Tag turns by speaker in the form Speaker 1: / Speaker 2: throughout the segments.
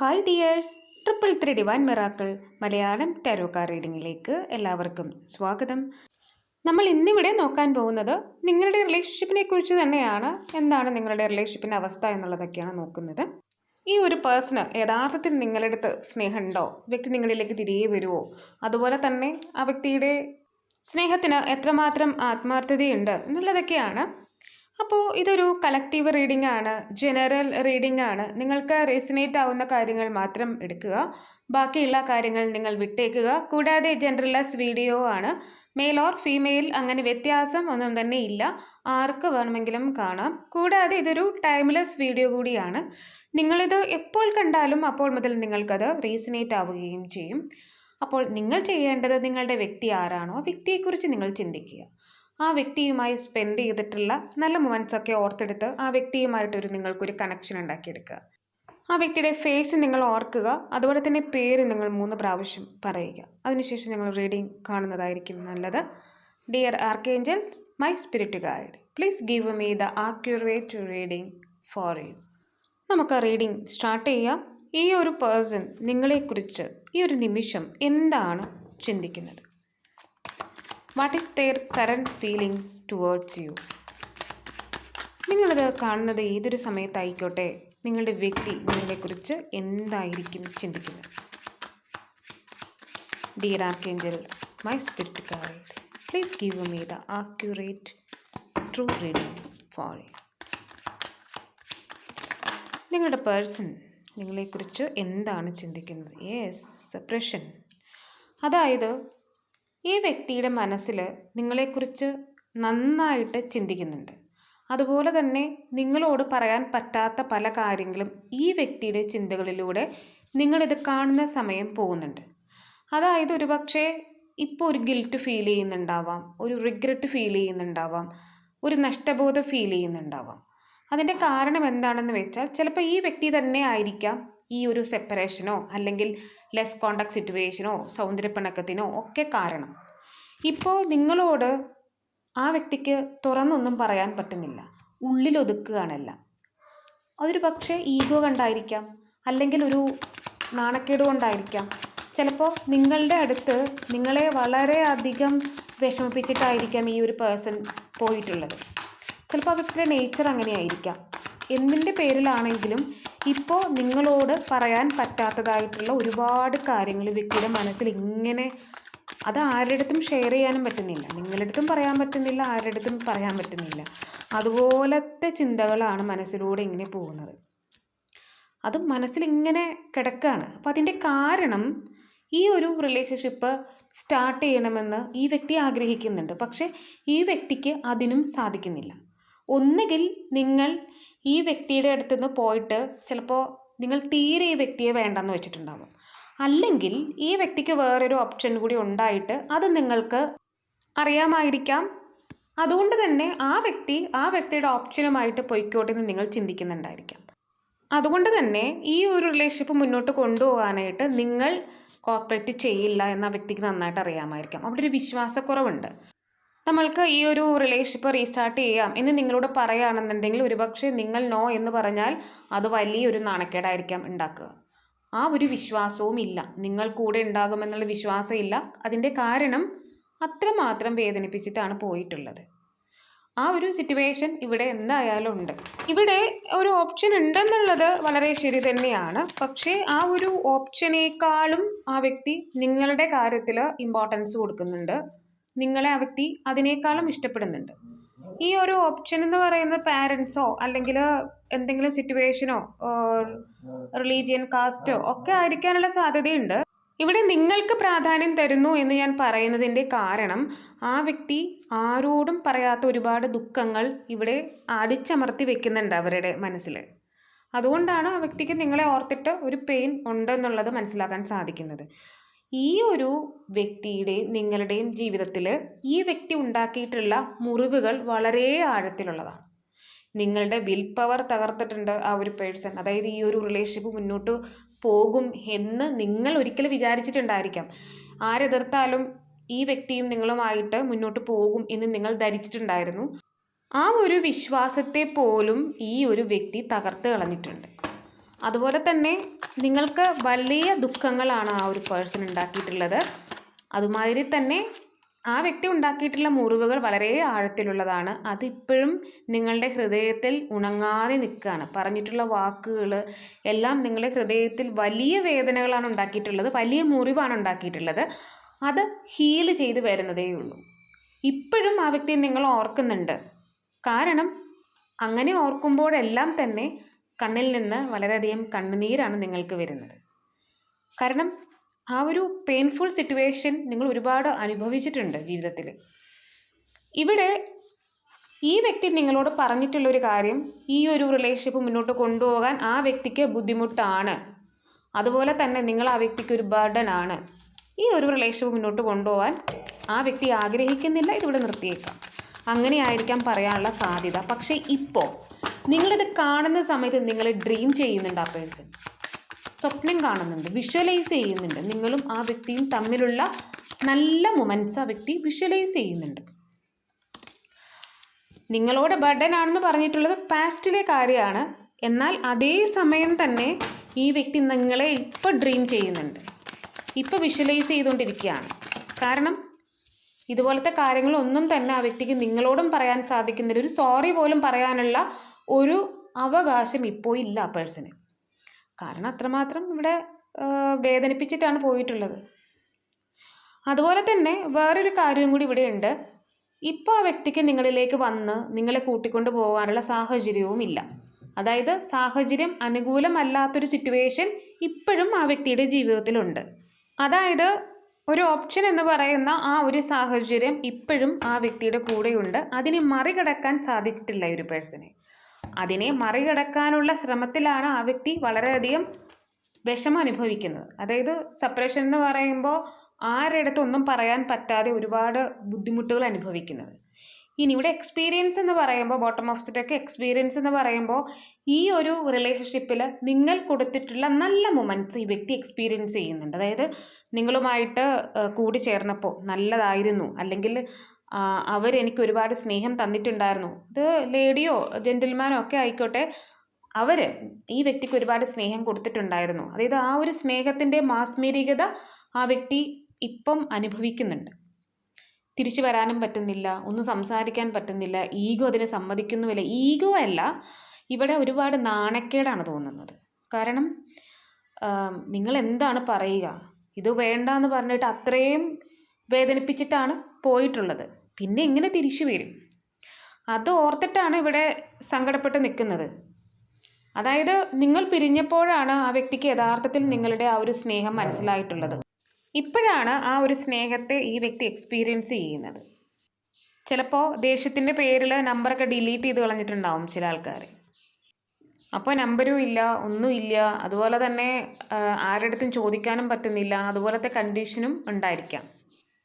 Speaker 1: Hi dears triple three divine miracle Malayalam tarot card റീഡിങ്ങിലേക്ക് എല്ലാവർക്കും സ്വാഗതം. നമ്മൾ ഇന്നിവിടെ നോക്കാൻ പോകുന്നത് നിങ്ങളുടെ റിലേഷൻഷിപ്പിനെ കുറിച്ച് തന്നെയാണ്. എന്താണ് നിങ്ങളുടെ റിലേഷൻഷിപ്പിന്റെ അവസ്ഥ എന്നുള്ളതൊക്കെയാണ് നോക്കുന്നത്. ഈ ഒരു പേഴ്സണ് യഥാർത്ഥത്തിൽ നിങ്ങളുടെ അടുത്ത് സ്നേഹമുണ്ടോ? വ്യക്തി നിങ്ങളിലേക്ക് തിരികെ വരുമോ അതുപോലെ തന്നെ ആ വ്യക്തിയുടെ സ്നേഹത്തിന് എത്രമാത്രം ആത്മാർത്ഥതയുണ്ട് എന്നുള്ളതൊക്കെയാണ് അപ്പോൾ ഇതൊരു കളക്റ്റീവ് റീഡിംഗ് ആണ് ജനറൽ റീഡിംഗ് ആണ്. നിങ്ങൾക്ക് റെസിനേറ്റ് ആവുന്ന കാര്യങ്ങൾ മാത്രം എടുക്കുക. ബാക്കിയുള്ള കാര്യങ്ങൾ നിങ്ങൾ വിട്ടേക്കുക. കൂടാതെ ജനറലൈസ് വീഡിയോ ആണ്. മെയിൽ ഓർ ഫീമെയിൽ അങ്ങനെ വ്യത്യാസം ഒന്നും തന്നെ ഇല്ല. ആർക്ക് വേണമെങ്കിലും കാണാം. കൂടാതെ ഇതൊരു ടൈംലെസ് വീഡിയോ കൂടിയാണ്. നിങ്ങളിത് എപ്പോൾ കണ്ടാലും അപ്പോൾ മുതൽ നിങ്ങൾക്കത് റീസിനേറ്റ് ആവുകയും ചെയ്യും. അപ്പോൾ നിങ്ങൾ ചെയ്യേണ്ടത് നിങ്ങളുടെ വ്യക്തി ആരാണോ ആ വ്യക്തിയെക്കുറിച്ച് നിങ്ങൾ ചിന്തിക്കുക. ആ വ്യക്തിയുമായി സ്പെൻഡ് ചെയ്തിട്ടുള്ള നല്ല മൊമെന്റ്സ് ഒക്കെ ഓർത്തെടുത്ത് ആ വ്യക്തിയുമായിട്ടൊരു നിങ്ങൾക്കൊരു കണക്ഷൻ ഉണ്ടാക്കിയെടുക്കുക. ആ വ്യക്തിയുടെ ഫേസ് നിങ്ങൾ ഓർക്കുക അതുപോലെ തന്നെ പേര് നിങ്ങൾ മൂന്ന് പ്രാവശ്യം പറയുക. അതിനുശേഷം നിങ്ങൾ റീഡിംഗ് കാണുന്നതായിരിക്കും നല്ലത്. Dear archangels my spirit guide please give me the accurate reading for you നമുക്ക് റീഡിംഗ് സ്റ്റാർട്ട് ചെയ്യാം. ഈ ഒരു പേഴ്സൺ നിങ്ങളെക്കുറിച്ച് ഈ ഒരു നിമിഷം എന്താണ് ചിന്തിക്കുന്നത്? What is there current feeling towards you നിങ്ങളിത് കാണുന്നത് ഏതൊരു സമയത്തായിക്കോട്ടെ നിങ്ങളുടെ വ്യക്തി നിങ്ങളെക്കുറിച്ച് എന്തായിരിക്കും ചിന്തിക്കുന്നത്? Dear archangels my spirit guide please give me the accurate true reading for നിങ്ങളുടെ പേഴ്സൺ നിങ്ങളെക്കുറിച്ച് എന്താണ് ചിന്തിക്കുന്നത്? യെസ് സപ്രഷൻ അതായത് ഈ വ്യക്തിയുടെ മനസ്സിൽ നിങ്ങളെക്കുറിച്ച് നന്നായിട്ട് ചിന്തിക്കുന്നുണ്ട്. അതുപോലെ തന്നെ നിങ്ങളോട് പറയാൻ പറ്റാത്ത പല കാര്യങ്ങളും ഈ വ്യക്തിയുടെ ചിന്തകളിലൂടെ നിങ്ങളിത് കാണുന്ന സമയം പോകുന്നുണ്ട്. അതായത് ഒരുപക്ഷെ ഇപ്പോൾ ഒരു ഗിൽറ്റ് ഫീൽ ചെയ്യുന്നുണ്ടാവാം ഒരു റിഗ്രറ്റ് ഫീൽ ചെയ്യുന്നുണ്ടാവാം ഒരു നഷ്ടബോധം ഫീൽ ചെയ്യുന്നുണ്ടാവാം. അതിന്റെ കാരണം എന്താണെന്ന് വെച്ചാൽ ചിലപ്പോൾ ഈ വ്യക്തി തന്നെ ആയിരിക്കാം ഈ ഒരു സെപ്പറേഷനോ അല്ലെങ്കിൽ ലെസ് കോണ്ടാക്ട് സിറ്റുവേഷനോ സൗന്ദര്യപ്പിണക്കത്തിനോ ഒക്കെ കാരണം. ഇപ്പോൾ നിങ്ങളോട് ആ വ്യക്തിക്ക് തുറന്നൊന്നും പറയാൻ പറ്റുന്നില്ല. ഉള്ളിലൊതുക്കുകയാണല്ല. അതൊരു പക്ഷേ ഈഗോ കണ്ടായിരിക്കാം. അല്ലെങ്കിൽ ഒരു നാണക്കേട് കൊണ്ടായിരിക്കാം. ചിലപ്പോൾ നിങ്ങളുടെ അടുത്ത് നിങ്ങളെ വളരെയധികം വിഷമിപ്പിച്ചിട്ടായിരിക്കാം ഈ ഒരു പേഴ്സൺ പോയിട്ടുള്ളത്. ചിലപ്പോൾ വ്യക്തിയുടെ നേച്ചർ അങ്ങനെയായിരിക്കാം. എന്തിന്റെ പേരിലാണെങ്കിലും ഇപ്പോൾ നിങ്ങളോട് പറയാൻ പറ്റാത്തതായിട്ടുള്ള ഒരുപാട് കാര്യങ്ങൾ വ്യക്തിയുടെ മനസ്സിൽ ഇങ്ങനെ അത് ആരുടെ അടുത്തും ഷെയർ ചെയ്യാനും പറ്റുന്നില്ല. നിങ്ങളടുത്തും പറയാൻ പറ്റുന്നില്ല ആരുടെ അടുത്തും പറയാൻ പറ്റുന്നില്ല. അതുപോലത്തെ ചിന്തകളാണ് മനസ്സിലൂടെ ഇങ്ങനെ പോകുന്നത്. അത് മനസ്സിലിങ്ങനെ കിടക്കുകയാണ് അപ്പോൾ അതിന്റെ കാരണം ഈ ഒരു റിലേഷൻഷിപ്പ് സ്റ്റാർട്ട് ചെയ്യണമെന്ന് ഈ വ്യക്തി ആഗ്രഹിക്കുന്നുണ്ട്. പക്ഷേ ഈ വ്യക്തിക്ക് അതിനും സാധിക്കുന്നില്ല. ഒന്നുകിൽ നിങ്ങൾ ഈ വ്യക്തിയുടെ അടുത്തുനിന്ന് പോയിട്ട് ചിലപ്പോൾ നിങ്ങൾ തീരെ ഈ വ്യക്തിയെ വേണ്ടെന്ന് വെച്ചിട്ടുണ്ടാകും അല്ലെങ്കിൽ ഈ വ്യക്തിക്ക് വേറൊരു ഓപ്ഷൻ കൂടി ഉണ്ടായിട്ട് അത് നിങ്ങൾക്ക് അറിയാമായിരിക്കാം. അതുകൊണ്ട് തന്നെ ആ വ്യക്തി ആ വ്യക്തിയുടെ ഓപ്ഷനുമായിട്ട് പൊയ്ക്കോട്ടെ എന്ന് നിങ്ങൾ ചിന്തിക്കുന്നുണ്ടായിരിക്കാം. അതുകൊണ്ട് തന്നെ ഈ ഒരു റിലേഷൻഷിപ്പ് മുന്നോട്ട് കൊണ്ടുപോകാനായിട്ട് നിങ്ങൾ കോപ്പറേറ്റ് ചെയ്യില്ല എന്ന വ്യക്തിക്ക് നന്നായിട്ട് അറിയാമായിരിക്കാം. അവിടെ ഒരു വിശ്വാസക്കുറവുണ്ട്. നമ്മൾക്ക് ഈ ഒരു റിലേഷൻഷിപ്പ് റീസ്റ്റാർട്ട് ചെയ്യാം എന്ന് നിങ്ങളോട് പറയുകയാണെന്നുണ്ടെങ്കിൽ ഒരുപക്ഷെ നിങ്ങൾ നോ എന്ന് പറഞ്ഞാൽ അത് വലിയൊരു നാണക്കേടായിരിക്കാം ഉണ്ടാക്കുക. ആ ഒരു വിശ്വാസവും ഇല്ല നിങ്ങൾ കൂടെ ഉണ്ടാകുമെന്നുള്ള വിശ്വാസം ഇല്ല അതിന്റെ കാരണം അത്രമാത്രം വേദനിപ്പിച്ചിട്ടാണ് പോയിട്ടുള്ളത്. ആ ഒരു സിറ്റുവേഷൻ ഇവിടെ എന്തായാലും ഉണ്ട്. ഇവിടെ ഒരു ഓപ്ഷൻ ഉണ്ടെന്നുള്ളത് വളരെ ശരി തന്നെയാണ്. പക്ഷേ ആ ഒരു ഓപ്ഷനേക്കാളും ആ വ്യക്തി നിങ്ങളുടെ കാര്യത്തിൽ ഇമ്പോർട്ടൻസ് കൊടുക്കുന്നുണ്ട്. നിങ്ങളെ ആ വ്യക്തി അതിനേക്കാളും ഇഷ്ടപ്പെടുന്നുണ്ട്. ഈ ഒരു ഓപ്ഷൻ എന്ന് പറയുന്നത് പാരൻസോ അല്ലെങ്കിൽ എന്തെങ്കിലും സിറ്റുവേഷനോ റിലീജിയൻ കാസ്റ്റോ ഒക്കെ ആയിരിക്കാനുള്ള സാധ്യതയുണ്ട്. ഇവിടെ നിങ്ങൾക്ക് പ്രാധാന്യം തരുന്നു എന്ന് ഞാൻ പറയുന്നതിന്റെ കാരണം ആ വ്യക്തി ആരോടും പറയാത്ത ഒരുപാട് ദുഃഖങ്ങൾ ഇവിടെ അടിച്ചമർത്തി വെക്കുന്നുണ്ട് അവരുടെ മനസ്സിൽ അതുകൊണ്ടാണ് ആ വ്യക്തിക്ക് നിങ്ങളെ ഓർത്തിട്ട് ഒരു പെയിൻ ഉണ്ടെന്നുള്ളത് മനസ്സിലാക്കാൻ സാധിക്കുന്നത്. ഈ ഒരു വ്യക്തിയുടെ നിങ്ങളുടെയും ജീവിതത്തിൽ ഈ വ്യക്തി ഉണ്ടാക്കിയിട്ടുള്ള മുറിവുകൾ വളരെ ആഴത്തിലുള്ളതാണ്. നിങ്ങളുടെ വിൽ പവർ തകർത്തിട്ടുണ്ട് ആ ഒരു പേഴ്സൺ അതായത് ഈ ഒരു റിലേഷൻഷിപ്പ് മുന്നോട്ട് പോകും എന്ന് നിങ്ങൾ ഒരിക്കലും വിചാരിച്ചിട്ടുണ്ടായിരിക്കാം. ആരെതിർത്താലും ഈ വ്യക്തിയും നിങ്ങളുമായിട്ട് മുന്നോട്ട് പോകും എന്ന് നിങ്ങൾ ധരിച്ചിട്ടുണ്ടായിരുന്നു. ആ ഒരു വിശ്വാസത്തെ പോലും ഈ ഒരു വ്യക്തി തകർത്ത് കളഞ്ഞിട്ടുണ്ട്. അതുപോലെ തന്നെ നിങ്ങൾക്ക് വലിയ ദുഃഖങ്ങളാണ് ആ ഒരു പേഴ്സൺ ഉണ്ടാക്കിയിട്ടുള്ളത്. അതുമാതിരി തന്നെ ആ വ്യക്തി ഉണ്ടാക്കിയിട്ടുള്ള മുറിവുകൾ വളരെ ആഴത്തിലുള്ളതാണ്. അതിപ്പോഴും നിങ്ങളുടെ ഹൃദയത്തിൽ ഉണങ്ങാതെ നിൽക്കുകയാണ്. പറഞ്ഞിട്ടുള്ള വാക്കുകൾ എല്ലാം നിങ്ങളുടെ ഹൃദയത്തിൽ വലിയ വേദനകളാണ് ഉണ്ടാക്കിയിട്ടുള്ളത്. വലിയ മുറിവാണ് ഉണ്ടാക്കിയിട്ടുള്ളത്. അത് ഹീൽ ചെയ്ത് വരുന്നതേ ഉള്ളൂ ഇപ്പോഴും ആ വ്യക്തിയെ നിങ്ങൾ ഓർക്കുന്നുണ്ട്. കാരണം അങ്ങനെ ഓർക്കുമ്പോഴെല്ലാം തന്നെ കണ്ണിൽ നിന്ന് വളരെയധികം കണ്ണുനീരാണ് നിങ്ങൾക്ക് വരുന്നത്. കാരണം ആ ഒരു പെയിൻഫുൾ സിറ്റുവേഷൻ നിങ്ങൾ ഒരുപാട് അനുഭവിച്ചിട്ടുണ്ട് ജീവിതത്തിൽ. ഇവിടെ ഈ വ്യക്തി നിങ്ങളോട് പറഞ്ഞിട്ടുള്ള ഒരു കാര്യം ഈ ഒരു റിലേഷൻഷിപ്പ് മുന്നോട്ട് കൊണ്ടുപോകാൻ ആ വ്യക്തിക്ക് ബുദ്ധിമുട്ടാണ്. അതുപോലെ തന്നെ നിങ്ങൾ ആ വ്യക്തിക്ക് ഒരു ബർഡൻ ആണ്. ഈ ഒരു റിലേഷൻഷിപ്പ് മുന്നോട്ട് കൊണ്ടുപോകാൻ ആ വ്യക്തി ആഗ്രഹിക്കുന്നില്ല ഇതിവിടെ നിർത്തിയേക്കാം. അങ്ങനെയായിരിക്കാം പറയാനുള്ള സാധ്യത. പക്ഷേ ഇപ്പോൾ നിങ്ങളിത് കാണുന്ന സമയത്ത് നിങ്ങൾ ഡ്രീം ചെയ്യുന്നുണ്ട് ആ പേഴ്സൺ സ്വപ്നം കാണുന്നുണ്ട് വിഷ്വലൈസ് ചെയ്യുന്നുണ്ട്. നിങ്ങളും ആ വ്യക്തിയും തമ്മിലുള്ള നല്ല മൊമെന്റ്സ് ആ വ്യക്തി വിഷ്വലൈസ് ചെയ്യുന്നുണ്ട്. നിങ്ങളോട് ബർഡൻ ആണെന്ന് പറഞ്ഞിട്ടുള്ളത് പാസ്റ്റിലെ കാര്യമാണ്. എന്നാൽ അതേ സമയം തന്നെ ഈ വ്യക്തി നിങ്ങളെ ഇപ്പോൾ ഡ്രീം ചെയ്യുന്നുണ്ട്. ഇപ്പോൾ വിഷ്വലൈസ് ചെയ്തുകൊണ്ടിരിക്കുകയാണ്. കാരണം ഇതുപോലത്തെ കാര്യങ്ങളൊന്നും തന്നെ ആ വ്യക്തിക്ക് നിങ്ങളോടും പറയാൻ സാധിക്കുന്നില്ല ഒരു സോറി പോലും പറയാനുള്ള ഒരു അവകാശം ഇപ്പോൾ ഇല്ല ആ പേഴ്സന്. കാരണം അത്രമാത്രം ഇവിടെ വേദനിപ്പിച്ചിട്ടാണ് പോയിട്ടുള്ളത്. അതുപോലെ തന്നെ വേറൊരു കാര്യവും കൂടി ഇവിടെ ഉണ്ട്. ഇപ്പോൾ ആ വ്യക്തിക്ക് നിങ്ങളിലേക്ക് വന്ന് നിങ്ങളെ കൂട്ടിക്കൊണ്ട് പോകാനുള്ള സാഹചര്യവും ഇല്ല. അതായത് സാഹചര്യം അനുകൂലമല്ലാത്തൊരു സിറ്റുവേഷൻ ഇപ്പോഴും ആ വ്യക്തിയുടെ ജീവിതത്തിലുണ്ട്. അതായത് ഒരു ഓപ്ഷൻ എന്ന് പറയുന്ന ആ ഒരു സാഹചര്യം ഇപ്പോഴും ആ വ്യക്തിയുടെ കൂടെയുണ്ട്. അതിനെ മറികടക്കാൻ സാധിച്ചിട്ടില്ല ഈ ഒരു പേഴ്സണെ അതിനെ മറികടക്കാനുള്ള ശ്രമത്തിലാണ് ആ വ്യക്തി വളരെയധികം വിഷമം അനുഭവിക്കുന്നത്. അതായത് സെപ്പറേഷൻ എന്ന് പറയുമ്പോൾ ആരുടെ പറയാൻ പറ്റാതെ ഒരുപാട് ബുദ്ധിമുട്ടുകൾ അനുഭവിക്കുന്നത്. ഇനി ഇവിടെ എക്സ്പീരിയൻസ് എന്ന് പറയുമ്പോൾ ബോട്ടം ഓഫ് സ്റ്റിറ്റൊക്കെ എക്സ്പീരിയൻസ് എന്ന് പറയുമ്പോൾ ഈ ഒരു റിലേഷൻഷിപ്പിൽ നിങ്ങൾ കൊടുത്തിട്ടുള്ള നല്ല മൊമെന്റ്സ് ഈ വ്യക്തി എക്സ്പീരിയൻസ് ചെയ്യുന്നുണ്ട്. അതായത് നിങ്ങളുമായിട്ട് കൂടി ചേർന്നപ്പോൾ നല്ലതായിരുന്നു. അല്ലെങ്കിൽ അവരെനിക്ക് ഒരുപാട് സ്നേഹം തന്നിട്ടുണ്ടായിരുന്നു. ഇത് ലേഡിയോ ജെന്റിൽമാനോ ഒക്കെ ആയിക്കോട്ടെ അവർ ഈ വ്യക്തിക്ക് ഒരുപാട് സ്നേഹം കൊടുത്തിട്ടുണ്ടായിരുന്നു. അതായത് ആ ഒരു സ്നേഹത്തിന്റെ മാസ്മീരികത ആ വ്യക്തി ഇപ്പം അനുഭവിക്കുന്നുണ്ട്. തിരിച്ചു വരാനും പറ്റുന്നില്ല ഒന്നും സംസാരിക്കാൻ പറ്റുന്നില്ല ഈഗോ അതിനെ സമ്മതിക്കുന്നുമില്ല. ഈഗോ അല്ല ഇവിടെ ഒരുപാട് നാണക്കേടാണ് തോന്നുന്നത്. കാരണം നിങ്ങൾ എന്താണ് പറയുക? ഇത് വേണ്ട എന്ന് പറഞ്ഞിട്ട് അത്രയും വേദനിപ്പിച്ചിട്ടാണ് പോയിട്ടുള്ളത്. പിന്നെ എങ്ങനെ തിരിച്ചു വരും. അത് ഓർത്തിട്ടാണ് ഇവിടെ സങ്കടപ്പെട്ട് നിൽക്കുന്നത്. അതായത് നിങ്ങൾ പിരിഞ്ഞപ്പോഴാണ് ആ വ്യക്തിക്ക് യഥാർത്ഥത്തിൽ നിങ്ങളുടെ ആ ഒരു സ്നേഹം മനസ്സിലായിട്ടുള്ളത്. ഇപ്പോഴാണ് ആ ഒരു സ്നേഹത്തെ ഈ വ്യക്തി എക്സ്പീരിയൻസ് ചെയ്യുന്നത്. ചിലപ്പോൾ ദേഷ്യത്തിന്റെ പേരിൽ നമ്പറൊക്കെ ഡിലീറ്റ് ചെയ്ത് കളഞ്ഞിട്ടുണ്ടാവും ചില ആൾക്കാർ അപ്പോൾ നമ്പരും ഇല്ല ഒന്നുമില്ല അതുപോലെ തന്നെ ആരുടെ അടുത്തും ചോദിക്കാനും പറ്റുന്നില്ല. അതുപോലത്തെ കണ്ടീഷനും ഉണ്ടായിരിക്കാം.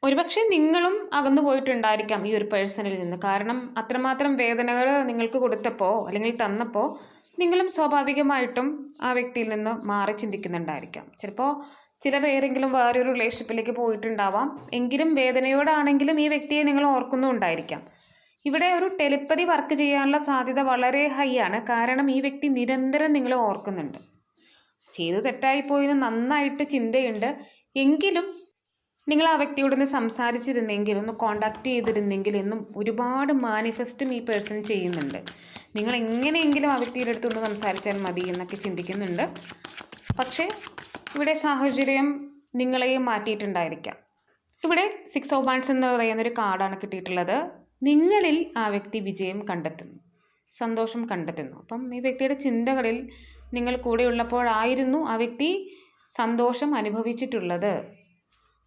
Speaker 1: ഒരുപക്ഷെ നിങ്ങളും അകന്നു പോയിട്ടുണ്ടായിരിക്കാം ഈ ഒരു പേഴ്സണിൽ നിന്ന്. കാരണം അത്രമാത്രം വേദനകൾ നിങ്ങൾക്ക് കൊടുത്തപ്പോൾ അല്ലെങ്കിൽ തന്നപ്പോൾ നിങ്ങളും സ്വാഭാവികമായിട്ടും ആ വ്യക്തിയിൽ നിന്ന് മാറി ചിന്തിക്കുന്നുണ്ടായിരിക്കാം. ചിലപ്പോൾ ചില പേരെങ്കിലും വേറൊരു റിലേഷൻഷിപ്പിലേക്ക് പോയിട്ടുണ്ടാവാം. എങ്കിലും വേദനയോടാണെങ്കിലും ഈ വ്യക്തിയെ നിങ്ങൾ ഓർക്കുന്നുണ്ടായിരിക്കാം. ഇവിടെ ഒരു ടെലിപ്പതി വർക്ക് ചെയ്യാനുള്ള സാധ്യത വളരെ ഹൈ ആണ്. കാരണം ഈ വ്യക്തി നിരന്തരം നിങ്ങളെ ഓർക്കുന്നുണ്ട്. ചെയ്ത് തെറ്റായിപ്പോയി നന്നായിട്ട് ചിന്തയുണ്ട്. എങ്കിലും നിങ്ങൾ ആ വ്യക്തിയോട് ഒന്ന് സംസാരിച്ചിരുന്നെങ്കിൽ ഒന്ന് കോണ്ടാക്ട് ചെയ്തിരുന്നെങ്കിൽ എന്നും ഒരുപാട് മാനിഫെസ്റ്റും ഈ പേഴ്സൺ ചെയ്യുന്നുണ്ട്. നിങ്ങൾ എങ്ങനെയെങ്കിലും ആ വ്യക്തിയുടെ അടുത്തൊന്ന് സംസാരിച്ചാൽ മതി എന്നൊക്കെ ചിന്തിക്കുന്നുണ്ട്. പക്ഷേ ഇവിടെ സാഹചര്യം നിങ്ങളെ മാറ്റിയിട്ടുണ്ടായിരിക്കാം. ഇവിടെ സിക്സ് ഓഫ് ബാൻസ് എന്ന് പറയുന്ന ഒരു കാർഡാണ് കിട്ടിയിട്ടുള്ളത്. നിങ്ങളിൽ ആ വ്യക്തി വിജയം കണ്ടെത്തുന്നു. സന്തോഷം കണ്ടെത്തുന്നു. അപ്പം ഈ വ്യക്തിയുടെ ചിന്തകളിൽ നിങ്ങൾ കൂടെ ഉള്ളപ്പോഴായിരുന്നു ആ വ്യക്തി സന്തോഷം അനുഭവിച്ചിട്ടുള്ളത്.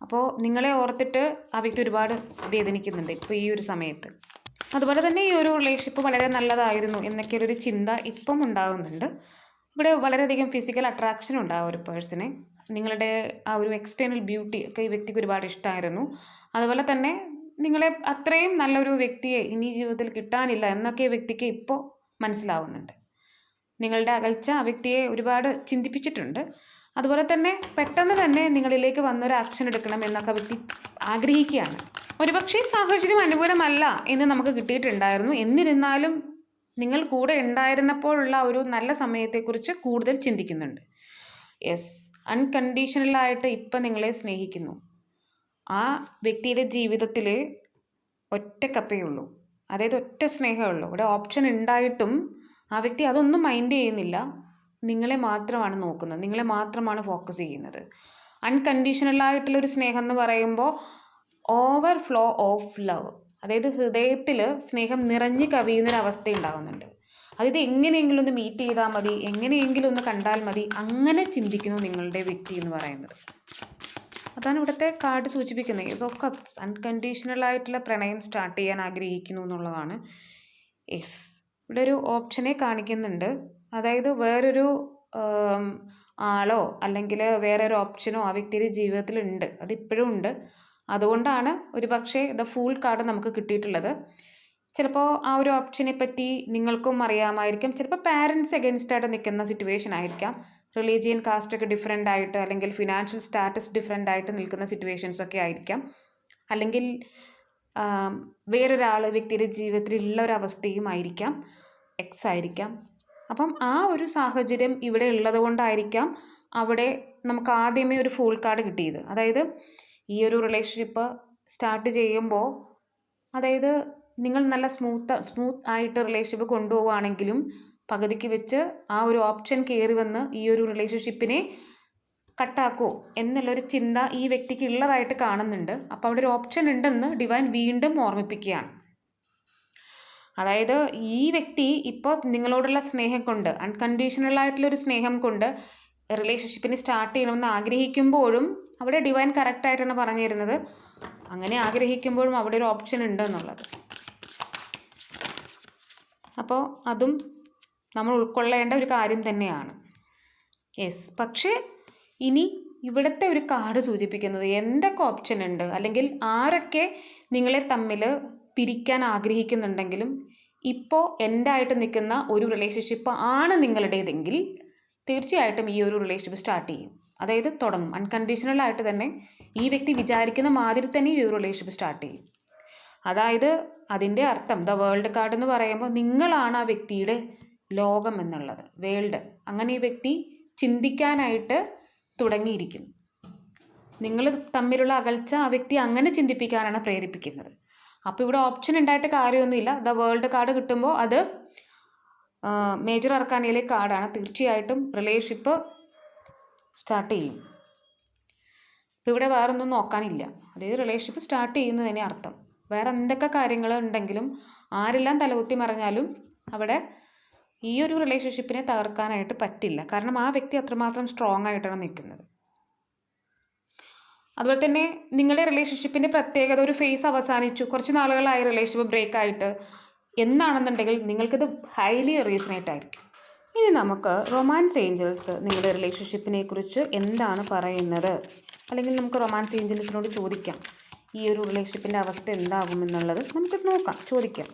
Speaker 1: അപ്പോൾ നിങ്ങളെ ഓർത്തിട്ട് ആ വ്യക്തി ഒരുപാട് വേദനിക്കുന്നുണ്ട് ഇപ്പോൾ ഈ ഒരു സമയത്ത്. അതുപോലെ തന്നെ ഈ ഒരു റിലേഷൻഷിപ്പ് വളരെ നല്ലതായിരുന്നു എന്നൊക്കെ ഒരു ചിന്ത ഇപ്പം ഉണ്ടാകുന്നുണ്ട് ഇവിടെ വളരെയധികം ഫിസിക്കൽ അട്രാക്ഷൻ ഉണ്ട് ആ ഒരു പേഴ്സണെ നിങ്ങളുടെ ആ ഒരു എക്സ്റ്റേണൽ ബ്യൂട്ടി ഒക്കെ ഈ വ്യക്തിക്ക് ഒരുപാട് ഇഷ്ടമായിരുന്നു അതുപോലെ തന്നെ നിങ്ങളെ അത്രയും നല്ലൊരു വ്യക്തിയെ ഇനി ജീവിതത്തിൽ കിട്ടാനില്ല എന്നൊക്കെ വ്യക്തിക്ക് ഇപ്പോൾ മനസ്സിലാവുന്നുണ്ട്. നിങ്ങളുടെ അകൽച്ച ആ വ്യക്തിയെ ഒരുപാട് ചിന്തിപ്പിച്ചിട്ടുണ്ട്. അതുപോലെ തന്നെ പെട്ടെന്ന് തന്നെ നിങ്ങളിലേക്ക് വന്നൊരു ആക്ഷൻ എടുക്കണം എന്നൊക്കെ വ്യക്തി ആഗ്രഹിക്കുകയാണ്. ഒരുപക്ഷെ സാഹചര്യം അനുകൂലമല്ല എന്ന് നമുക്ക് കിട്ടിയിട്ടുണ്ടായിരുന്നു. എന്നിരുന്നാലും നിങ്ങൾ കൂടെ ഉണ്ടായിരുന്നപ്പോഴുള്ള ഒരു നല്ല സമയത്തെക്കുറിച്ച് കൂടുതൽ ചിന്തിക്കുന്നുണ്ട്. യെസ് അൺകണ്ടീഷണലായിട്ട് ഇപ്പം നിങ്ങളെ സ്നേഹിക്കുന്നു. ആ വ്യക്തിയുടെ ജീവിതത്തിൽ ഒറ്റ കപ്പയുള്ളൂ അതായത് ഒറ്റ സ്നേഹമുള്ളൂ ഇവിടെ ഓപ്ഷൻ ഉണ്ടായിട്ടും ആ വ്യക്തി അതൊന്നും മൈൻഡ് ചെയ്യുന്നില്ല. നിങ്ങളെ മാത്രമാണ് നോക്കുന്നത്. നിങ്ങളെ മാത്രമാണ് ഫോക്കസ് ചെയ്യുന്നത്. അൺകണ്ടീഷണലായിട്ടുള്ളൊരു സ്നേഹം എന്ന് പറയുമ്പോൾ ഓവർ ഫ്ലോ ഓഫ് ലവ് അതായത് ഹൃദയത്തിൽ സ്നേഹം നിറഞ്ഞു കവിയുന്നൊരവസ്ഥ ഉണ്ടാകുന്നുണ്ട് അതായത് എങ്ങനെയെങ്കിലും ഒന്ന് മീറ്റ് ചെയ്താൽ മതി എങ്ങനെയെങ്കിലും ഒന്ന് കണ്ടാൽ മതി അങ്ങനെ ചിന്തിക്കുന്നു നിങ്ങളുടെ വ്യക്തി എന്ന് പറയുന്നത്. അതാണ് ഇവിടുത്തെ കാർഡ് സൂചിപ്പിക്കുന്നത്. ഇതൊക്കെ ഓഫ് കപ്സ് അൺകണ്ടീഷണൽ ആയിട്ടുള്ള പ്രണയം സ്റ്റാർട്ട് ചെയ്യാൻ ആഗ്രഹിക്കുന്നു എന്നുള്ളതാണ്. എസ് ഇവിടെ ഒരു ഓപ്ഷനെ കാണിക്കുന്നുണ്ട്. അതായത് വേറൊരു ആളോ അല്ലെങ്കിൽ വേറൊരു ഓപ്ഷനോ ആ വ്യക്തിയുടെ ജീവിതത്തിൽ ഉണ്ട് അത് ഇപ്പോഴും ഉണ്ട്. അതുകൊണ്ടാണ് ഒരു പക്ഷേ ദ ഫുൾ കാർഡ് നമുക്ക് കിട്ടിയിട്ടുള്ളത്. ചിലപ്പോൾ ആ ഒരു ഓപ്ഷനെ പറ്റി നിങ്ങൾക്കും അറിയാമായിരിക്കും. ചിലപ്പോൾ പാരൻസ് എഗൻസ്റ്റ് ആയിട്ട് നിൽക്കുന്ന സിറ്റുവേഷൻ ആയിരിക്കാം. റിലീജിയൻ കാസ്റ്റ് ഒക്കെ ഡിഫറെന്റ് ആയിട്ട് അല്ലെങ്കിൽ ഫിനാൻഷ്യൽ സ്റ്റാറ്റസ് ഡിഫറെന്റ് ആയിട്ട് നിൽക്കുന്ന സിറ്റുവേഷൻസ് ഒക്കെ ആയിരിക്കാം. അല്ലെങ്കിൽ വേറൊരാൾ വ്യക്തിയുടെ ജീവിതത്തിൽ ഉള്ള ഒരു അവസ്ഥയും ആയിരിക്കാം. എക്സ് ആയിരിക്കാം. അപ്പം ആ ഒരു സാഹചര്യം ഇവിടെ ഉള്ളത് കൊണ്ടായിരിക്കാം അവിടെ നമുക്ക് ആദ്യമേ ഒരു ഫുൾ കാർഡ് കിട്ടിയത്. അതായത് ഈ ഒരു റിലേഷൻഷിപ്പ് സ്റ്റാർട്ട് ചെയ്യുമ്പോൾ അതായത് നിങ്ങൾ നല്ല സ്മൂത്ത് സ്മൂത്ത് ആയിട്ട് റിലേഷൻഷിപ്പ് കൊണ്ടുപോവുകയാണെങ്കിലും പകുതിക്ക് വെച്ച് ആ ഒരു ഓപ്ഷൻ കയറി വന്ന് ഈ ഒരു റിലേഷൻഷിപ്പിനെ കട്ടാക്കോ എന്നുള്ളൊരു ചിന്ത ഈ വ്യക്തിക്ക് ഉള്ളതായിട്ട് കാണുന്നുണ്ട്. അപ്പോൾ അവിടെ ഒരു ഓപ്ഷൻ ഉണ്ടെന്ന് ഡിവൈൻ വീണ്ടും ഓർമ്മിപ്പിക്കുകയാണ്. അതായത് ഈ വ്യക്തി ഇപ്പോൾ നിങ്ങളോടുള്ള സ്നേഹം കൊണ്ട് അൺകണ്ടീഷണൽ ആയിട്ടുള്ളൊരു സ്നേഹം കൊണ്ട് റിലേഷൻഷിപ്പിന് സ്റ്റാർട്ട് ചെയ്യണമെന്ന് ആഗ്രഹിക്കുമ്പോഴും അവിടെ ഡിവൈൻ കറക്റ്റായിട്ടാണ് പറഞ്ഞു തരുന്നത് അങ്ങനെ ആഗ്രഹിക്കുമ്പോഴും അവിടെ ഒരു ഓപ്ഷൻ ഉണ്ട് എന്നുള്ളത്. അപ്പോൾ അതും നമ്മൾ ഉൾക്കൊള്ളേണ്ട ഒരു കാര്യം തന്നെയാണ്. യെസ് പക്ഷേ ഇനി ഇവിടുത്തെ ഒരു കാർഡ് സൂചിപ്പിക്കുന്നത് എന്തൊക്കെ ഓപ്ഷൻ ഉണ്ട്? അല്ലെങ്കിൽ ആരൊക്കെ നിങ്ങളെ തമ്മിൽ പിരിക്കാൻ ആഗ്രഹിക്കുന്നുണ്ടെങ്കിലും ഇപ്പോൾ എന്റെ ആയിട്ട് നിൽക്കുന്ന ഒരു റിലേഷൻഷിപ്പ് ആണ് നിങ്ങളുടേതെങ്കിൽ തീർച്ചയായിട്ടും ഈ ഒരു റിലേഷൻഷിപ്പ് സ്റ്റാർട്ട് ചെയ്യും. അതായത് തുടങ്ങും. അൺകണ്ടീഷണൽ ആയിട്ട് തന്നെ ഈ വ്യക്തി വിചാരിക്കുന്ന മാതിരി തന്നെ ഈ ഒരു റിലേഷൻഷിപ്പ് സ്റ്റാർട്ട് ചെയ്യും. അതായത് അതിന്റെ അർത്ഥം ദ വേൾഡ് കാർഡ് എന്ന് പറയുമ്പോൾ നിങ്ങളാണ് ആ വ്യക്തിയുടെ ലോകം എന്നുള്ളത്. വേൾഡ്. അങ്ങനെ ഈ വ്യക്തി ചിന്തിക്കാനായിട്ട് തുടങ്ങിയിരിക്കും നിങ്ങൾ തമ്മിലുള്ള അകൽച്ച ആ വ്യക്തി അങ്ങനെ ചിന്തിപ്പിക്കാനാണ് പ്രേരിപ്പിക്കുന്നത്. അപ്പോൾ ഇവിടെ ഓപ്ഷൻ ഉണ്ടായിട്ട് കാര്യമൊന്നുമില്ല. ദ വേൾഡ് കാർഡ് കിട്ടുമ്പോൾ അത് മേജർ അർക്കാനയിലെ കാർഡാണ് തീർച്ചയായിട്ടും റിലേഷൻഷിപ്പ് സ്റ്റാർട്ട് ചെയ്യും. അപ്പോൾ ഇവിടെ വേറൊന്നും നോക്കാനില്ല. അതായത് റിലേഷൻഷിപ്പ് സ്റ്റാർട്ട് ചെയ്യുന്നതിനെ അർത്ഥം. വേറെ എന്തൊക്കെ കാര്യങ്ങൾ ഉണ്ടെങ്കിലും ആരെല്ലാം തലകുത്തി മറിഞ്ഞാലും അവിടെ ഈ ഒരു റിലേഷൻഷിപ്പിനെ തകർക്കാനായിട്ട് പറ്റില്ല. കാരണം ആ വ്യക്തി അത്രമാത്രം സ്ട്രോങ് ആയിട്ടാണ് നിൽക്കുന്നത്. അതുപോലെ തന്നെ നിങ്ങളുടെ റിലേഷൻഷിപ്പിന്റെ പ്രത്യേകത ഒരു ഫേസ് അവസാനിച്ചു. കുറച്ച് നാളുകളായി റിലേഷൻഷിപ്പ് ബ്രേക്ക് ആയിട്ട്. എന്നാണെന്നുണ്ടെങ്കിൽ നിങ്ങൾക്കിത് ഹൈലി റീസണേറ്റ് ആയിരിക്കും. ഇനി നമുക്ക് റൊമാൻസ് ഏഞ്ചൽസ് നിങ്ങളുടെ റിലേഷൻഷിപ്പിനെ കുറിച്ച് എന്താണ് പറയുന്നത്? അല്ലെങ്കിൽ നമുക്ക് റൊമാൻസ് ഏഞ്ചൽസിനോട് ചോദിക്കാം. ഈ ഒരു റിലേഷൻഷിപ്പിന്റെ അവസ്ഥ എന്താകുമെന്നുള്ളത് നമുക്ക് നോക്കാം. ചോദിക്കാം.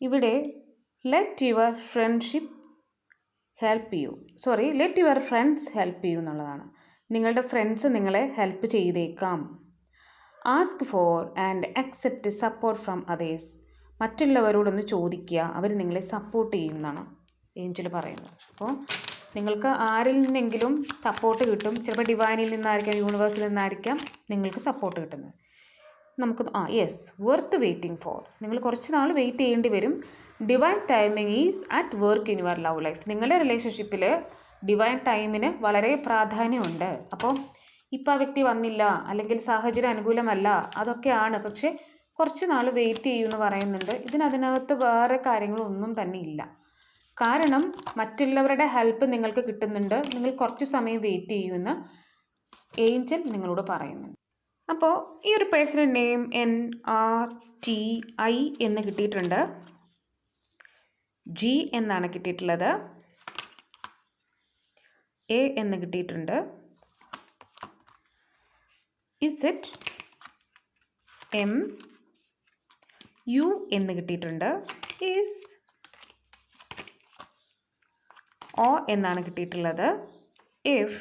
Speaker 1: ഇവിടെ let your friendship help you sorry let your friends help you എന്നുള്ളതാണ്. നിങ്ങളുടെ ഫ്രണ്ട്സ് നിങ്ങളെ ഹെൽപ്പ് ചെയ്തേക്കാം. Ask for and accept support from others മറ്റുള്ളവരോടൊന്ന് ചോദിക്കുക. അവർ നിങ്ങളെ സപ്പോർട്ട് ചെയ്യുമെന്നാണ് ഏഞ്ചൽ പറയുന്നത് അപ്പോൾ നിങ്ങൾക്ക് ആരിൽ നിന്നെങ്കിലും സപ്പോർട്ട് കിട്ടും. ചിലപ്പോൾ ഡിവൈനിൽ നിന്നായിരിക്കാം യൂണിവേഴ്സിൽ നിന്നായിരിക്കാം നിങ്ങൾക്ക് സപ്പോർട്ട് കിട്ടുന്നത്. നമുക്ക് ആ യെസ് വർത്ത് വെയിറ്റിംഗ് ഫോർ നിങ്ങൾ കുറച്ച് നാൾ വെയിറ്റ് ചെയ്യേണ്ടി വരും. Divine timing is at work in your love life നിങ്ങളുടെ റിലേഷൻഷിപ്പിൽ ഡിവൈൻ ടൈമിന് വളരെ പ്രാധാന്യമുണ്ട്. അപ്പോൾ ഇപ്പോൾ ആ വ്യക്തി വന്നില്ല അല്ലെങ്കിൽ സാഹചര്യം അനുകൂലമല്ല അതൊക്കെയാണ്. പക്ഷേ കുറച്ച് നാൾ വെയിറ്റ് ചെയ്യുമെന്ന് പറയുന്നുണ്ട്. ഇതിനകത്ത് വേറെ കാര്യങ്ങളൊന്നും തന്നെ ഇല്ല. കാരണം മറ്റുള്ളവരുടെ ഹെൽപ്പ് നിങ്ങൾക്ക് കിട്ടുന്നുണ്ട്. നിങ്ങൾ കുറച്ച് സമയം വെയിറ്റ് ചെയ്യുമെന്ന് ഏഞ്ചൽ നിങ്ങളോട് പറയുന്നുണ്ട്. അപ്പോൾ ഈ ഒരു personal name N R T I എന്ന് കിട്ടിയിട്ടുണ്ട്. ജി എന്നാണ് കിട്ടിയിട്ടുള്ളത്. എ എന്ന് കിട്ടിയിട്ടുണ്ട്. ഇസ് ഇറ്റ് എം യു എന്ന് കിട്ടിയിട്ടുണ്ട്. ഇസ് ഒ എന്നാണ് കിട്ടിയിട്ടുള്ളത്. ഇഫ്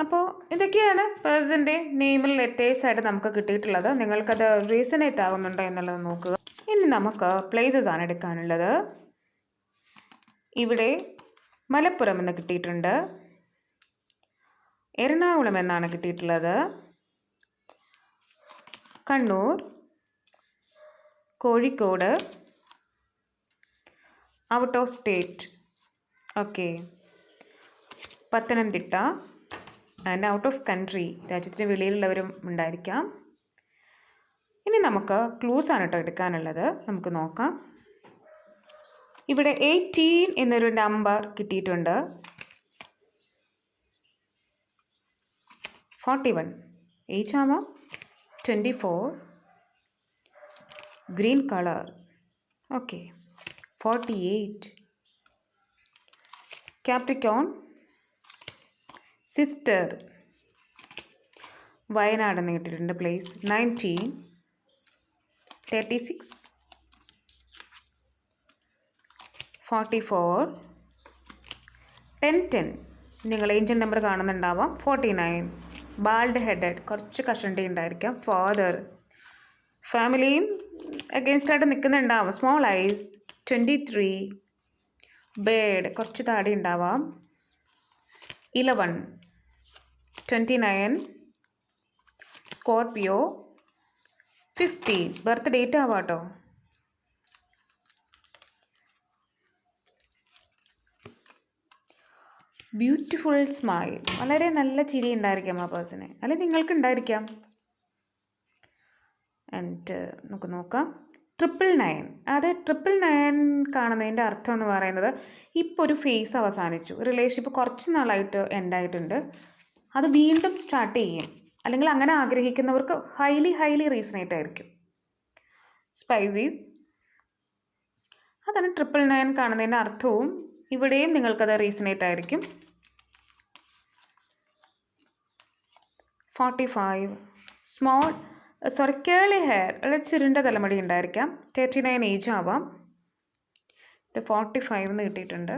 Speaker 1: അപ്പോൾ ഇതൊക്കെയാണ് പേഴ്സന്റെ നെയിമിൽ ലെറ്റേഴ്സ് ആയിട്ട് നമുക്ക് കിട്ടിയിട്ടുള്ളത്. നിങ്ങൾക്കത് റീസണേറ്റ് ആകുന്നുണ്ടോ എന്നുള്ളത് നോക്കുക. ഇനി നമുക്ക് പ്ലേസസ് ആണ് എടുക്കാനുള്ളത്. ഇവിടെ മലപ്പുറം എന്ന് കിട്ടിയിട്ടുണ്ട്. എറണാകുളം എന്നാണ് കിട്ടിയിട്ടുള്ളത്. Kannur Kozhikode out of state okay Pathanamthitta and out of country രാജ്യത്തിന് വെളിയിലുള്ളവരും ഉണ്ടായിരിക്കാം. ഇനി നമുക്ക് ക്ലൂസ് ആണ് കേട്ടോ എടുക്കാനുള്ളത്. നമുക്ക് നോക്കാം. ഇവിടെ എയ്റ്റീൻ എന്നൊരു നമ്പർ കിട്ടിയിട്ടുണ്ട്. ഫോർട്ടി വൺ ഏജ് ആവാം twenty four green colour okay forty eight Capricorn sister Wayanad എന്ന് കിട്ടിയിട്ടുണ്ട് place nineteen thirty six forty four ten ten. നിങ്ങൾ angel number കാണുന്നുണ്ടാവാം. Forty nine. Bald headed. കുറച്ച് കഷണ്ടി ഉണ്ടായിരിക്കാം. ഫാദർ. ഫാമിലിയും against നിൽക്കുന്നുണ്ടാവാം. Small eyes. Twenty three. Beard. കുറച്ച് താടി ഉണ്ടാവാം. Eleven twenty nine. Scorpio. Fifteen. Birth date ആവാട്ടോ. Beautiful smile വളരെ നല്ല ചിരി ഉണ്ടായിരിക്കാം ആ പേഴ്സണെ അല്ലെങ്കിൽ നിങ്ങൾക്ക് ഉണ്ടായിരിക്കാം ആൻഡ് നമുക്ക് നോക്കാം. ട്രിപ്പിൾ നയൻ അത് ട്രിപ്പിൾ നയൻ കാണുന്നതിന്റെ അർത്ഥം എന്ന് പറയുന്നത് ഇപ്പോൾ ഒരു ഫേസ് അവസാനിച്ചു. റിലേഷൻഷിപ്പ് കുറച്ച് നാളായിട്ട് എൻഡായിട്ടുണ്ട് അത് വീണ്ടും സ്റ്റാർട്ട് ചെയ്യും. അല്ലെങ്കിൽ അങ്ങനെ ആഗ്രഹിക്കുന്നവർക്ക് ഹൈലി ഹൈലി റീസണേറ്റ് ആയിരിക്കും. സ്പൈസീസ് അതാണ് ട്രിപ്പിൾ നയൻ കാണുന്നതിന്റെ അർത്ഥവും. ഇവിടെയും നിങ്ങൾക്കത് റീസണേറ്റ് ആയിരിക്കും. Forty five. Small sorry curly hair അല്ലെ ചുരുണ്ട തലമുടി ഉണ്ടായിരിക്കാം. തേർട്ടി നയൻ ഏജ് ആവാം. ഫോർട്ടി ഫൈവ് എന്ന് കിട്ടിയിട്ടുണ്ട്.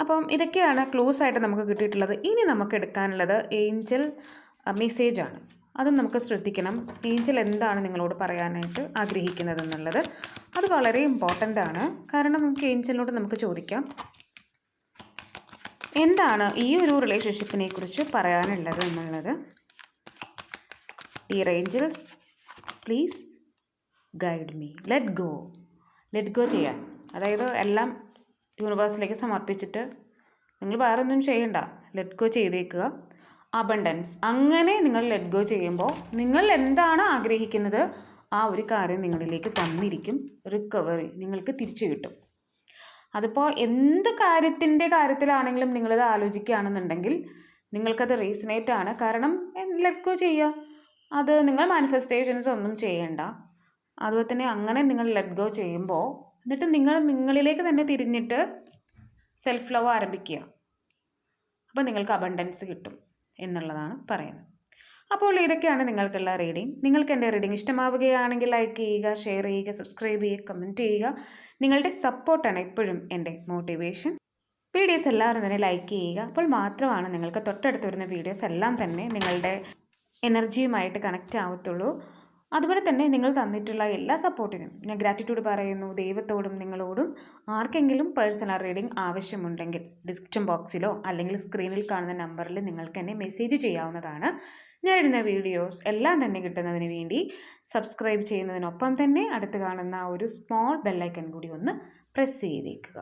Speaker 1: അപ്പം ഇതൊക്കെയാണ് ക്ലോസ് ആയിട്ട് നമുക്ക് കിട്ടിയിട്ടുള്ളത്. ഇനി നമുക്ക് എടുക്കാനുള്ളത് ഏഞ്ചൽ മെസ്സേജാണ്. അതും നമുക്ക് ശ്രദ്ധിക്കണം. ഏഞ്ചൽ എന്താണ് നിങ്ങളോട് പറയാനായിട്ട് ആഗ്രഹിക്കുന്നത് എന്നുള്ളത് അത് വളരെ ഇമ്പോർട്ടന്റ് ആണ്. കാരണം നമുക്ക് ഏഞ്ചലിനോട് നമുക്ക് ചോദിക്കാം. എന്താണ് ഈ ഒരു റിലേഷൻഷിപ്പിനെ കുറിച്ച് പറയാനുള്ളത് എന്നുള്ളത്? Dear angels please guide me let go let go ചെയ്യാൻ. അതായത് എല്ലാം യൂണിവേഴ്സിലേക്ക് സമർപ്പിച്ചിട്ട് നിങ്ങൾ വേറെ ഒന്നും ചെയ്യണ്ട. ലെറ്റ് ഗോ ചെയ്തേക്കുക. അബണ്ടൻസ് അങ്ങനെ നിങ്ങൾ ലെറ്റ് ഗോ ചെയ്യുമ്പോൾ നിങ്ങൾ എന്താണ് ആഗ്രഹിക്കുന്നത്? ആ ഒരു കാര്യം നിങ്ങളിലേക്ക് തന്നിരിക്കും. റിക്കവറി നിങ്ങൾക്ക് തിരിച്ചു കിട്ടും. അതിപ്പോൾ എന്ത് കാര്യത്തിന്റെ കാര്യത്തിലാണെങ്കിലും നിങ്ങളിത് ആലോചിക്കുകയാണെന്നുണ്ടെങ്കിൽ നിങ്ങൾക്കത് റീസണേറ്റ് ആണ്. കാരണം ലെറ്റ് ഗോ ചെയ്യുക. അത് നിങ്ങൾ മാനിഫെസ്റ്റേഷൻസ് ഒന്നും ചെയ്യേണ്ട. അതുപോലെ തന്നെ അങ്ങനെ നിങ്ങൾ ലെറ്റ് ഗോ ചെയ്യുമ്പോൾ എന്നിട്ട് നിങ്ങൾ നിങ്ങളിലേക്ക് തന്നെ തിരിഞ്ഞിട്ട് സെൽഫ് ലവ് ആരംഭിക്കുക. അപ്പോൾ നിങ്ങൾക്ക് അബണ്ടൻസ് കിട്ടും. എന്നുള്ളതാണ് പറയുന്നത്. അപ്പോൾ ഇതൊക്കെയാണ് നിങ്ങൾക്കുള്ള റീഡിംഗ് നിങ്ങൾക്ക് എന്റെ റീഡിംഗ് ഇഷ്ടമാവുകയാണെങ്കിൽ ലൈക്ക് ചെയ്യുക ഷെയർ ചെയ്യുക സബ്സ്ക്രൈബ് ചെയ്യുക കമന്റ് ചെയ്യുക. നിങ്ങളുടെ സപ്പോർട്ടാണ് എപ്പോഴും എന്റെ മോട്ടിവേഷൻ വീഡിയോസ് എല്ലാവരും തന്നെ ലൈക്ക് ചെയ്യുക. അപ്പോൾ മാത്രമാണ് നിങ്ങൾക്ക് തൊട്ടടുത്ത് വരുന്ന വീഡിയോസ് എല്ലാം തന്നെ നിങ്ങളുടെ എനർജിയുമായിട്ട് കണക്റ്റ് ആവത്തുള്ളൂ. അതുപോലെ തന്നെ നിങ്ങൾ തന്നിട്ടുള്ള എല്ലാ സപ്പോർട്ടിനും ഞാൻ ഗ്രാറ്റിറ്റ്യൂഡ് പറയുന്നു. ദൈവത്തോടും നിങ്ങളോടും ആർക്കെങ്കിലും പേഴ്സണൽ റീഡിംഗ് ആവശ്യമുണ്ടെങ്കിൽ ഡിസ്ക്രിപ്ഷൻ ബോക്സിലോ അല്ലെങ്കിൽ സ്ക്രീനിൽ കാണുന്ന നമ്പറിൽ നിങ്ങൾക്ക് എന്നെ മെസ്സേജ് ചെയ്യാവുന്നതാണ്. ഞാൻ ഇടുന്ന വീഡിയോസ് എല്ലാം തന്നെ കിട്ടുന്നതിന് വേണ്ടി സബ്സ്ക്രൈബ് ചെയ്യുന്നതിനൊപ്പം തന്നെ അടുത്ത് കാണുന്ന ഒരു സ്മോൾ ബെല്ലൈക്കൺ കൂടി ഒന്ന് പ്രസ് ചെയ്തേക്കുക.